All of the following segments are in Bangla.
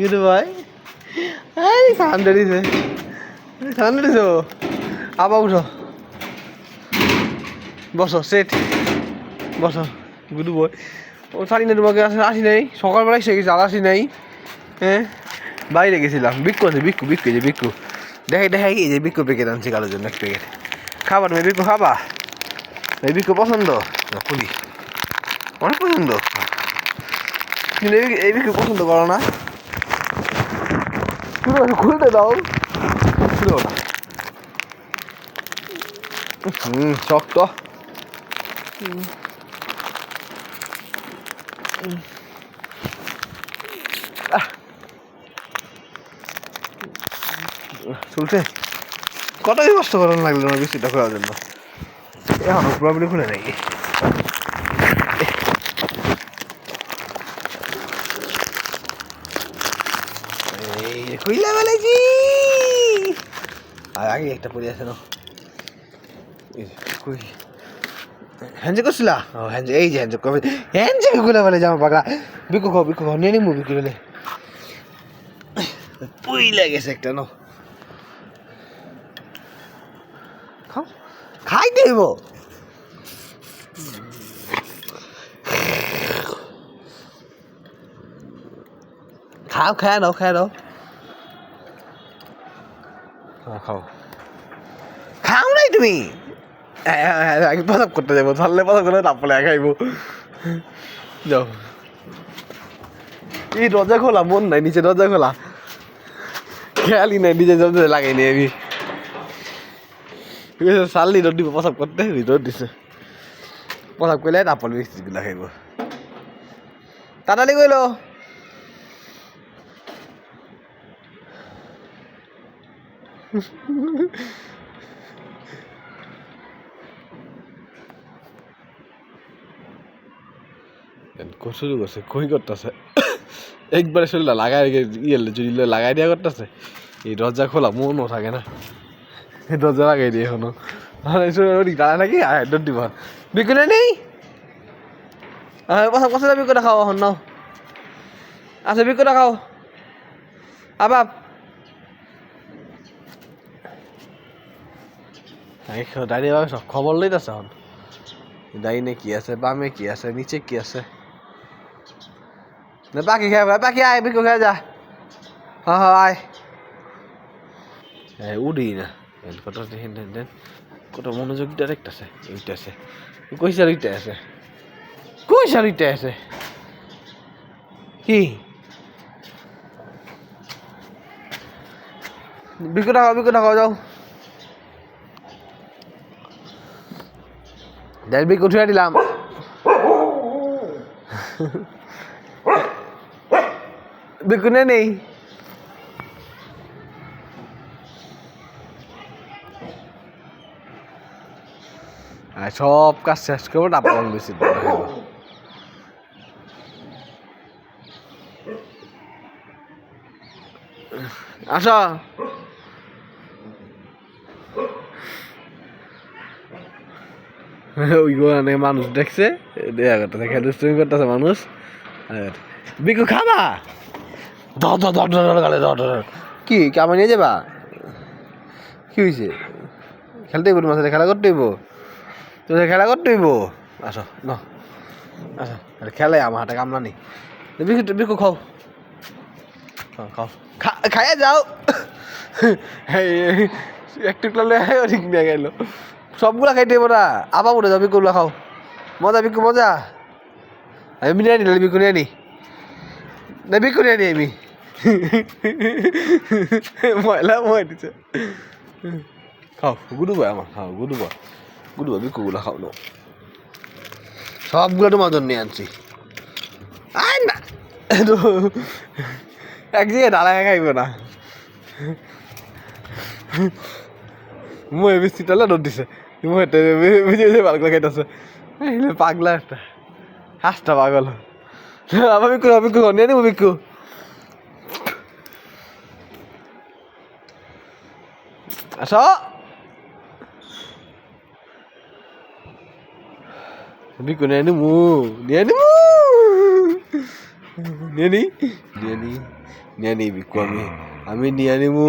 গুড ভাই। হাই সামনে দিছে সামনে দিছো আবার উঠো। বসো সেট বসো, গুডু বয় ও জানি না তোমাকে আসে আসি নাই। সকালবেলায় সে গেছে আর আসি নাই। হ্যাঁ? বাইরে গেছিলাম। বিক্কু আছে বিক্কু বিক্কু যে বিক্কু দেখে দেখে এই যে বিক্কু প্যাকেট আনছি কালোর জন্য এক প্যাকেট খাবার তুমি বিক্কু খাবা? এই বিক্কু পছন্দ? না খুলি অনেক পছন্দ। কিন্তু এই এই বিক্কু পছন্দ করো না। না, খুলতে দাও খুলো না হুম শক্ত চলছে কতই কষ্ট করানো লাগল আমার বৃষ্টিটা খোলার জন্য এখনও পুরোপুরি খুলে নাই এই যে খুইলা ফেলেছি আর আগে একটা পড়ে আছে হ্যান্ডে করছিলা? ও হ্যান্ডে এই যে হ্যান্ডে কবে হ্যান্ডে খুলে ফেলে, জামা পাগলা। বিকু খাও বিকু খাও, নিয়ে নিমু, বিকু ফেলে পুইলা গেছে একটা নো খাও, খাই দেব খাও, খায় নাও খায় নাও। খাও। খাও নাই তুমি? আগে প্রসাব করতে যাব ধরলে প্রসাব করে তারপরে খাইব। যাও। এই দরজা খোলা মন নাই নিচে দরজা খোলা। খেয়ালই নাই নিজে দরজা লাগাই নি আমি। সাল্লি রোদ দিব প্রসাব করতে রোদ দিছে। প্রসাব করলে তারপর মিস্ত্রিগুলা খাইব। তাড়াতাড়ি কইলো। শুরু করছে কই করতেছে? একবারে শরীরটা লাগাই ইয়ে যদি লাগাই দিয়া করতেছে, এই দরজা খোলা মনও থাকে না। এই দরজা লাগাই দিয়ে এখনও। দাঁড়ায় নাকি? আয় দিব। বিকুনে নেই? কথা কথা বিকুটা খাও এখন, নাও। আচ্ছা বিকুটা খাও। আবাব দাঁড়িয়ে ভাবে সব খবর লইতেছে এখন ডাইনে কি আছে, বামে কি আছে, নিচে কি আছে? না বাকি খেয়ে বাকি আয়, বিকু খেয়ে যা। হ্যাঁ হ্যাঁ আয়। হ্যাঁ উড়ি না। কত দেন দেন। কত মনোযোগ ডাইরেক্ট আছে এইটা আছে। কইসার ওইটা আছে। কইসার ওইটা আছে। কি? বিকু টাকাও বিকু টাকাও যাও। দেড় বিকু উঠিয়ে দিলাম বিকুনে নেই সব কাজ শেষ করব তারপর বেশি আসো ওই মানুষ দেখছে দুষ্টুমি করতেছে মানুষ বিকু খাবা কি কামা নিয়ে যাবা কি হয়েছে খেলতে হইব তোমার সাথে খেলা করতে হইব তোর খেলা করতে হইব আসো ন আসো খেলে আমার হাতে কামলা নেই বিকু বিকু খাও খাও, খাইয়া যাও একটু করলে অনেক নিয়ে গেল সবগুলা খাইতে হইব না। আবার উঠে যাও বিকুগুলা খাও। মজা, বিকু মজা। আমি নিয়ে নিলাম বিকু নিয়ে নি না বিকু নিয়ে আমি। ময়লা ময় দিছে খাও গুডু বয় আমার, খাও গুডু বয় গুডু বয় বিকুগুলো খাও না সবগুলো তোমার জন্য আনছি। আয় না। তো এক জায়গায় দাঁড়ায় খাইব না। মই বেশি টালা রোদ দিছে। বুঝে বুঝে পাগলা খাইতেছে পাগলা একটা হাসটা পাগল আমার বিকু আমার বিকু নিয়ে নিবো বিকু আসো বিকু নিয়ে নিবো নিয়ে নিবো নিয়ে নি নিয়ে নি নিয়ে নিই বিকু আমি আমি নিয়ে নিমু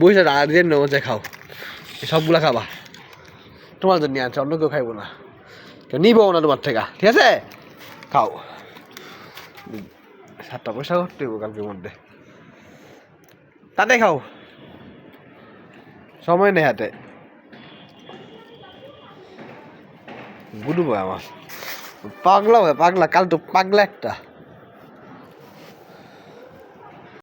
বসে যে মজা খাও সবগুলা খাবা। তোমার জন্য আনছে, অন্য কেউ খাইবো না। কেউ নিবো না তোমার থেকে, ঠিক আছে? খাও। সাতটা পয়সা হইব কালকের মধ্যে। তাতে খাও। সময় নেই হাতে। গুডু আমার। পাগলা ভাই পাগলা, কাল তো পাগলা একটা।